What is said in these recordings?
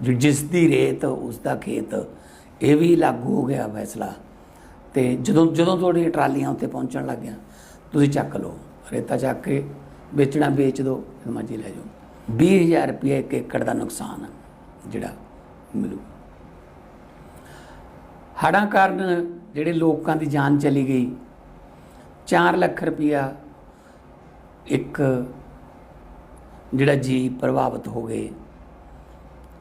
ਜਿਸ ਦੀ ਰੇਤ ਉਸ ਦਾ ਖੇਤ, ਇਹ ਵੀ ਲਾਗੂ ਹੋ ਗਿਆ ਫੈਸਲਾ। ਤੇ ਜਦੋਂ ਜਦੋਂ ਤੁਹਾਡੀਆਂ ਟਰਾਲੀਆਂ ਉੱਤੇ ਪਹੁੰਚਣ ਲੱਗ ਗਿਆ ਤੁਸੀਂ ਚੱਕ ਲਓ, ਰੇਤਾ ਚੱਕ ਕੇ ਵੇਚਣਾ, ਵੇਚ ਦਿਓ, ਜਦੋਂ ਮਰਜ਼ੀ ਲੈ ਜਾਓ। 20000 ਰੁਪਏ ਇੱਕ ਏਕੜ ਦਾ ਨੁਕਸਾਨ ਜਿਹੜਾ ਮਿਲੂ। ਹੜ੍ਹਾਂ ਕਾਰਨ ਜਿਹੜੇ ਲੋਕਾਂ ਦੀ ਜਾਨ ਚਲੀ ਗਈ 4 ਲੱਖ ਰੁਪਇਆ ਇੱਕ ਜਿਹੜਾ ਜੀ ਪ੍ਰਭਾਵਿਤ ਹੋ ਗਏ।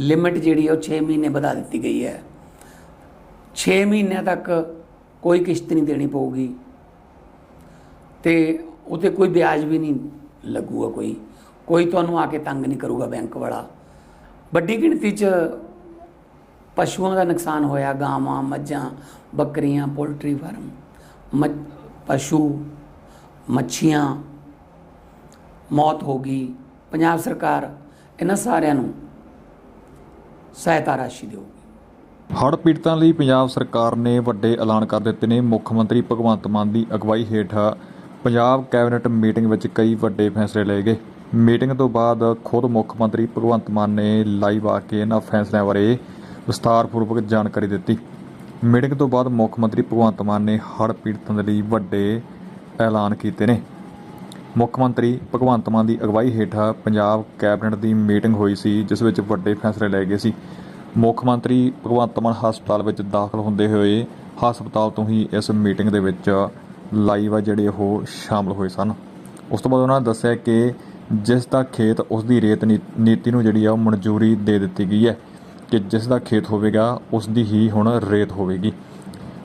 ਲਿਮਿਟ ਜਿਹੜੀ ਹੈ ਉਹ 6 ਮਹੀਨੇ ਵਧਾ ਦਿੱਤੀ ਗਈ ਹੈ। 6 ਮਹੀਨਿਆਂ ਤੱਕ ਕੋਈ ਕਿਸ਼ਤ ਨਹੀਂ ਦੇਣੀ ਪਊਗੀ। ਤੇ ਉਤੇ ਕੋਈ ਵਿਆਜ ਵੀ ਨਹੀਂ ਲੱਗੂਗਾ ਕੋਈ। ਕੋਈ ਤੁਹਾਨੂੰ ਆ ਕੇ ਤੰਗ ਨਹੀਂ ਕਰੂਗਾ ਬੈਂਕ ਵਾਲਾ। ਵੱਡੀ ਗਿਣਤੀ 'ਚ ਪਸ਼ੂਆਂ ਦਾ ਨੁਕਸਾਨ ਹੋਇਆ, ਗਾਵਾਂ, ਮੱਝਾਂ, ਬੱਕਰੀਆਂ, ਪੋਲਟਰੀ ਫਾਰਮ, ਮੱਝ, ਪਸ਼ੂ, ਮੱਛੀਆਂ, ਮੌਤ ਹੋ ਗਈ। ਪੰਜਾਬ ਸਰਕਾਰ ਇਹਨਾਂ ਸਾਰਿਆਂ ਨੂੰ ਸਹਾਇਤਾ ਰਾਸ਼ੀ ਦਿਓ। ਹੜ੍ਹ ਪੀੜਤਾਂ ਲਈ ਪੰਜਾਬ ਸਰਕਾਰ ਨੇ ਵੱਡੇ ਐਲਾਨ ਕਰ ਦਿੱਤੇ ਨੇ। ਮੁੱਖ ਮੰਤਰੀ ਭਗਵੰਤ ਮਾਨ ਦੀ ਅਗਵਾਈ ਹੇਠ ਪੰਜਾਬ ਕੈਬਨਿਟ ਮੀਟਿੰਗ ਵਿੱਚ ਕਈ ਵੱਡੇ ਫੈਸਲੇ ਲਏ ਗਏ। ਮੀਟਿੰਗ ਤੋਂ ਬਾਅਦ ਖੁਦ ਮੁੱਖ ਮੰਤਰੀ ਭਗਵੰਤ ਮਾਨ ਨੇ ਲਾਈਵ ਆ ਕੇ ਇਹਨਾਂ ਫੈਸਲਿਆਂ ਬਾਰੇ ਵਿਸਤਾਰਪੂਰਵਕ ਜਾਣਕਾਰੀ ਦਿੱਤੀ। ਮੀਟਿੰਗ ਤੋਂ ਬਾਅਦ ਮੁੱਖ ਮੰਤਰੀ ਭਗਵੰਤ ਮਾਨ ਨੇ ਹੜ੍ਹ ਪੀੜਤਾਂ ਦੇ ਲਈ ਵੱਡੇ ਐਲਾਨ ਕੀਤੇ ਨੇ। ਮੁੱਖ ਮੰਤਰੀ ਭਗਵੰਤ ਮਾਨ ਦੀ ਅਗਵਾਈ ਹੇਠ ਪੰਜਾਬ ਕੈਬਨਿਟ ਦੀ ਮੀਟਿੰਗ ਹੋਈ ਸੀ, ਜਿਸ ਵਿੱਚ ਵੱਡੇ ਫੈਸਲੇ ਲਏ ਗਏ ਸੀ। ਮੁੱਖ ਮੰਤਰੀ ਭਗਵੰਤ ਮਾਨ ਹਸਪਤਾਲ ਵਿੱਚ ਦਾਖਲ ਹੁੰਦੇ ਹੋਏ ਹਸਪਤਾਲ ਤੋਂ ਹੀ ਇਸ ਮੀਟਿੰਗ ਦੇ ਵਿੱਚ ਲਾਈਵ ਆ ਜਿਹੜੇ ਉਹ ਸ਼ਾਮਲ ਹੋਏ ਸਨ। ਉਸ ਤੋਂ ਬਾਅਦ ਉਹਨਾਂ ਨੇ ਦੱਸਿਆ ਕਿ ਜਿਸ ਦਾ ਖੇਤ ਉਸ ਦੀ ਰੇਤ ਨੀ- ਨੀਤੀ ਨੂੰ ਜਿਹੜੀ ਆ ਉਹ ਮਨਜ਼ੂਰੀ ਦੇ ਦਿੱਤੀ ਗਈ ਹੈ ਕਿ ਜਿਸ ਦਾ ਖੇਤ ਹੋਵੇਗਾ, ਉਸ ਦੀ ਹੀ ਹੁਣ ਰੇਤ ਹੋਵੇਗੀ।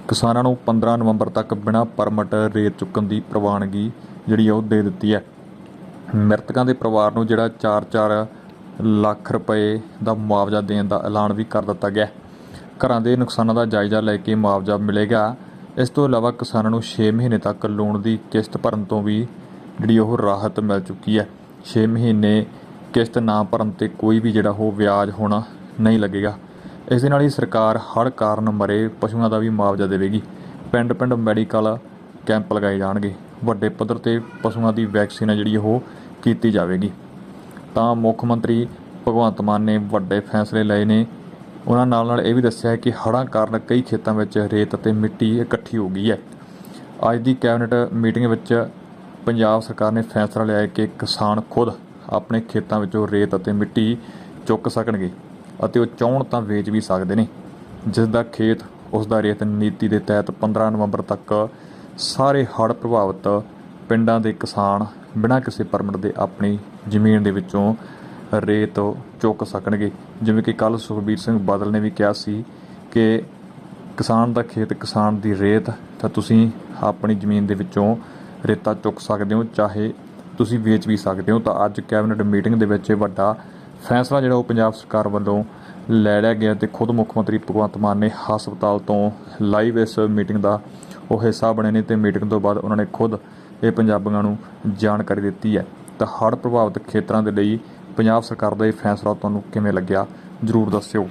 ਕਿਸਾਨਾਂ ਨੂੰ 15 ਨਵੰਬਰ ਤੱਕ ਬਿਨਾਂ ਪਰਮਿਟ ਰੇਤ ਚੁੱਕਣ ਦੀ ਪ੍ਰਵਾਨਗੀ ਜਿਹੜੀ ਉਹ ਦੇ ਦਿੱਤੀ ਹੈ। ਮ੍ਰਿਤਕਾਂ ਦੇ ਪਰਿਵਾਰ ਨੂੰ ਜਿਹੜਾ 4-4 ਲੱਖ ਰੁਪਏ ਦਾ ਮੁਆਵਜ਼ਾ ਦੇਣ ਦਾ ਐਲਾਨ ਵੀ ਕਰ ਦਿੱਤਾ ਗਿਆ ਘਰਾਂ ਦੇ ਨੁਕਸਾਨਾਂ ਦਾ ਜਾਇਜ਼ਾ ਲੈ ਕੇ ਮੁਆਵਜ਼ਾ ਮਿਲੇਗਾ। ਇਸ ਤੋਂ ਇਲਾਵਾ ਕਿਸਾਨਾਂ ਨੂੰ 6 ਮਹੀਨੇ ਤੱਕ ਲੋਨ ਦੀ ਕਿਸ਼ਤ ਭਰਨ ਤੋਂ ਵੀ ਜਿਹੜੀ ਉਹ ਰਾਹਤ ਮਿਲ ਚੁੱਕੀ ਹੈ। 6 ਮਹੀਨੇ ਕਿਸ਼ਤ ਨਾ ਭਰਨ ਤੇ ਕੋਈ ਵੀ ਜਿਹੜਾ ਉਹ ਵਿਆਜ ਹੋਣਾ ਨਹੀਂ ਲੱਗੇਗਾ। ਇਸ ਦੇ ਨਾਲ ਹੀ ਸਰਕਾਰ ਹੜ੍ਹ ਕਾਰਨ ਮਰੇ ਪਸ਼ੂਆਂ ਦਾ ਵੀ ਮੁਆਵਜ਼ਾ ਦੇਵੇਗੀ। ਪਿੰਡ-ਪਿੰਡ ਮੈਡੀਕਲ ਕੈਂਪ ਲਗਾਏ ਜਾਣਗੇ। ਵੱਡੇ ਪੱਧਰ ਤੇ ਪਸ਼ੂਆਂ ਦੀ ਵੈਕਸੀਨ ਹੈ ਜਿਹੜੀ ਉਹ ਕੀਤੀ ਜਾਵੇਗੀ। ਤਾਂ ਮੁੱਖ ਮੰਤਰੀ ਭਗਵੰਤ ਮਾਨ ਨੇ ਵੱਡੇ ਫੈਸਲੇ ਲਏ ਨੇ। ਉਹਨਾਂ ਨਾਲ ਨਾਲ ਇਹ ਵੀ ਦੱਸਿਆ ਕਿ ਹੜ੍ਹਾਂ ਕਾਰਨ ਕਈ ਖੇਤਾਂ ਵਿੱਚ ਰੇਤ ਅਤੇ ਮਿੱਟੀ ਇਕੱਠੀ ਹੋ ਗਈ ਹੈ। ਅੱਜ ਦੀ ਕੈਬਨਿਟ ਮੀਟਿੰਗ ਵਿੱਚ ਪੰਜਾਬ ਸਰਕਾਰ ਨੇ ਫੈਸਲਾ ਲਿਆ ਹੈ ਕਿ ਕਿਸਾਨ ਖੁਦ ਆਪਣੇ ਖੇਤਾਂ ਵਿੱਚੋਂ ਰੇਤ ਅਤੇ ਮਿੱਟੀ ਚੁੱਕ ਸਕਣਗੇ ਅਤੇ ਉਹ ਚਾਹੁਣ ਤਾਂ ਵੇਚ ਵੀ ਸਕਦੇ ਨੇ। ਜਿਸ ਦਾ ਖੇਤ ਉਸ ਦਾ ਰੇਤ ਨੀਤੀ ਦੇ ਤਹਿਤ 15 ਨਵੰਬਰ ਤੱਕ ਸਾਰੇ ਹੜ੍ਹ ਪ੍ਰਭਾਵਿਤ ਪਿੰਡਾਂ ਦੇ ਕਿਸਾਨ ਬਿਨਾਂ ਕਿਸੇ ਪਰਮਿਟ ਦੇ ਆਪਣੀ ਜ਼ਮੀਨ ਦੇ ਵਿੱਚੋਂ ਰੇਤ ਚੁੱਕ ਸਕਣਗੇ। ਜਿਵੇਂ ਕਿ ਕੱਲ ਸੁਖਬੀਰ ਸਿੰਘ ਬਾਦਲ ਨੇ ਵੀ ਕਿਹਾ ਸੀ ਕਿ ਕਿਸਾਨ ਦਾ ਖੇਤ ਕਿਸਾਨ ਦੀ ਰੇਤ, ਤਾਂ ਤੁਸੀਂ ਆਪਣੀ ਜ਼ਮੀਨ ਦੇ ਵਿੱਚੋਂ ਰੇਤਾ ਚੁੱਕ ਸਕਦੇ ਹੋ, ਚਾਹੇ ਤੁਸੀਂ ਵੇਚ ਵੀ ਸਕਦੇ ਹੋ। ਤਾਂ ਅੱਜ ਕੈਬਨਿਟ ਮੀਟਿੰਗ ਦੇ ਵਿੱਚ ਇਹ ਵੱਡਾ ਫੈਸਲਾ ਜਿਹੜਾ ਉਹ ਪੰਜਾਬ ਸਰਕਾਰ ਵੱਲੋਂ ਲੈ ਲਿਆ ਗਿਆ ਤੇ ਖੁਦ ਮੁੱਖ ਮੰਤਰੀ ਭਗਵੰਤ ਮਾਨ ਨੇ ਹਸਪਤਾਲ ਤੋਂ ਲਾਈਵ ਇਸ ਮੀਟਿੰਗ ਦਾ ਉਹ ਹਿੱਸਾ ਬਣੇ ਨੇ ਤੇ ਮੀਟਿੰਗ ਤੋਂ ਬਾਅਦ ਉਹਨਾਂ ਨੇ ਖੁਦ ਇਹ ਪੰਜਾਬੀਆਂ ਨੂੰ ਜਾਣਕਾਰੀ ਦਿੱਤੀ ਹੈ। ਤਾਂ ਹੜ੍ਹ ਪ੍ਰਭਾਵਿਤ ਖੇਤਰਾਂ ਦੇ ਲਈ ਪੰਜਾਬ ਸਰਕਾਰ ਦਾ ਇਹ ਫੈਸਲਾ ਤੁਹਾਨੂੰ ਕਿਵੇਂ ਲੱਗਿਆ? ਜਰੂਰ ਦੱਸਿਓ।